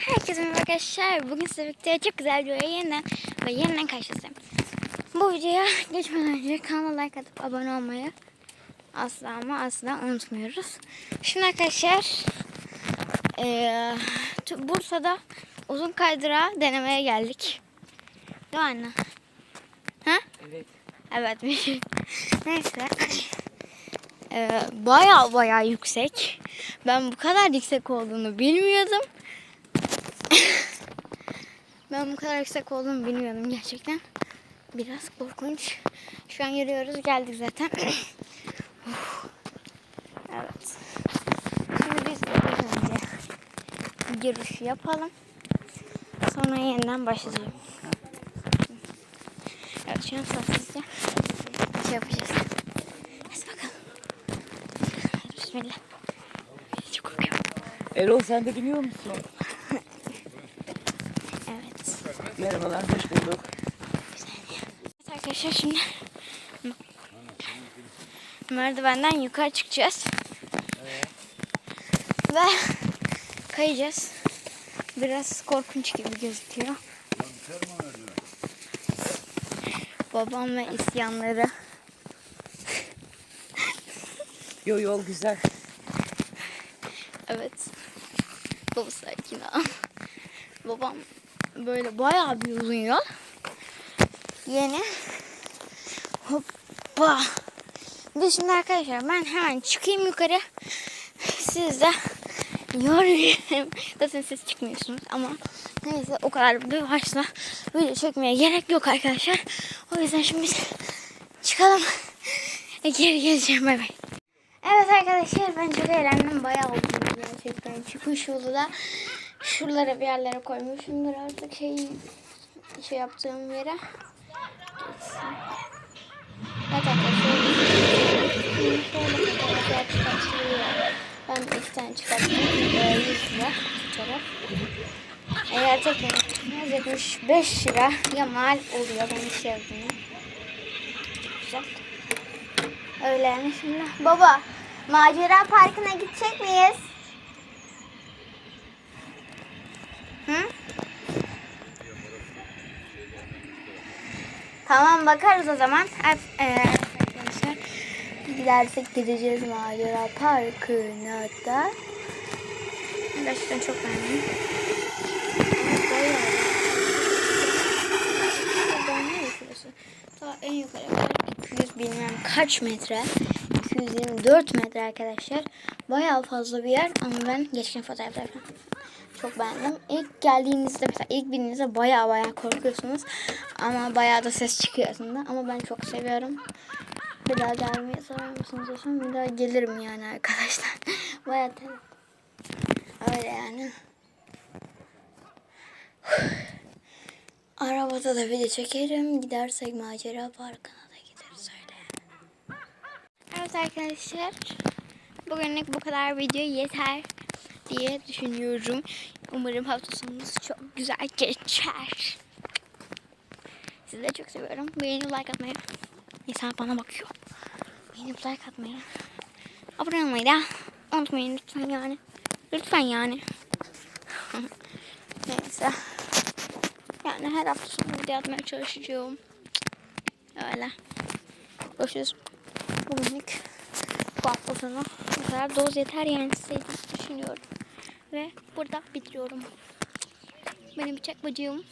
Herkese merhaba arkadaşlar. Bugün sizlerle birlikte çok güzel bir videoya yeniden ve yeniden karşınızdayım. Bu videoya geçmeden önce kanala like atıp abone olmayı asla ama asla unutmuyoruz. Şimdi arkadaşlar eee, t- Bursa'da uzun kaydırağı denemeye geldik. Değil mi anne? Ha? Evet. Evet. Neyse. Ee, baya baya yüksek. Ben bu kadar yüksek olduğunu bilmiyordum. Ben bu kadar yüksek olduğunu bilmiyordum gerçekten. Biraz korkunç. Şu an yürüyoruz. Geldik zaten. Evet. Şimdi biz önce giriş yapalım. Sonra yeniden başlayacağım. Evet şu an sessizce şey yapacağız. Hadi bakalım. Bismillah. Çok. Erol sen de biliyor musun? Evet. Merhabalar, hoş bulduk. Evet arkadaşlar şimdi merdivenden yukarı çıkacağız. Ve kayacağız. Biraz korkunç gibi gözüküyor. Babam ve isyanları. Yo yol güzel. Evet. Baba sakin ol. Babam böyle bayağı bir uzun yol. Yeni. Hoppa. De şimdi arkadaşlar ben hemen çıkayım yukarı. Siz de yormayayım. Zaten siz çıkmıyorsunuz ama neyse o kadar bir başla video çekmeye gerek yok arkadaşlar. O yüzden şimdi biz çıkalım. E, geri geleceğim bay bay. Evet arkadaşlar ben çok eğlendim. Bayağı oldu gerçekten. Çıkmış yolu da şuralara bir yerlere koymuşumdur artık şey şey yaptığım yere. Geçsin. Evet arkadaşlar. Ben iki tane çıkarttım. Ee, 100 lira bu. Eğer tekrar çıkmaz 75 lira ya mal oluyor. Ben hiç sevdim. Güzel. Öyle yani şimdi. Baba, macera parkına gidecek miyiz? Tamam bakarız o zaman. Ee, arkadaşlar gidersek gideceğiz macera parkına da. Gerçekten çok beğendim. Ta en yukarı kadar 200 bilmem kaç metre. 224 metre arkadaşlar. Bayağı fazla bir yer ama ben geçen fotoğraflarda çok beğendim. İlk geldiğinizde mesela ilk bindiğinizde bayağı bayağı korkuyorsunuz. Ama bayağı da ses çıkıyor aslında. Ama ben çok seviyorum. Bir daha gelmeyi sorar mısınız diyorsam bir daha gelirim yani arkadaşlar. tabii. Öyle yani. Arabada da video çekerim. Gidersek macera parkına da gideriz öyle. Evet arkadaşlar. Bugünlük bu kadar video yeter diye düşünüyorum. Umarım hafta çok güzel geçer. Sizi de çok seviyorum. Beğeni like atmayı. İnsan bana bakıyor. Beğenip like atmayı. Abone olmayı da unutmayın lütfen yani. Lütfen yani. Neyse. Yani her hafta sonu video atmaya çalışacağım. Öyle. Görüşürüz. Bugünlük bu sonu bu kadar doz yeter yani size düşünüyorum. Ve burada bitiriyorum. Benim çek bacığım.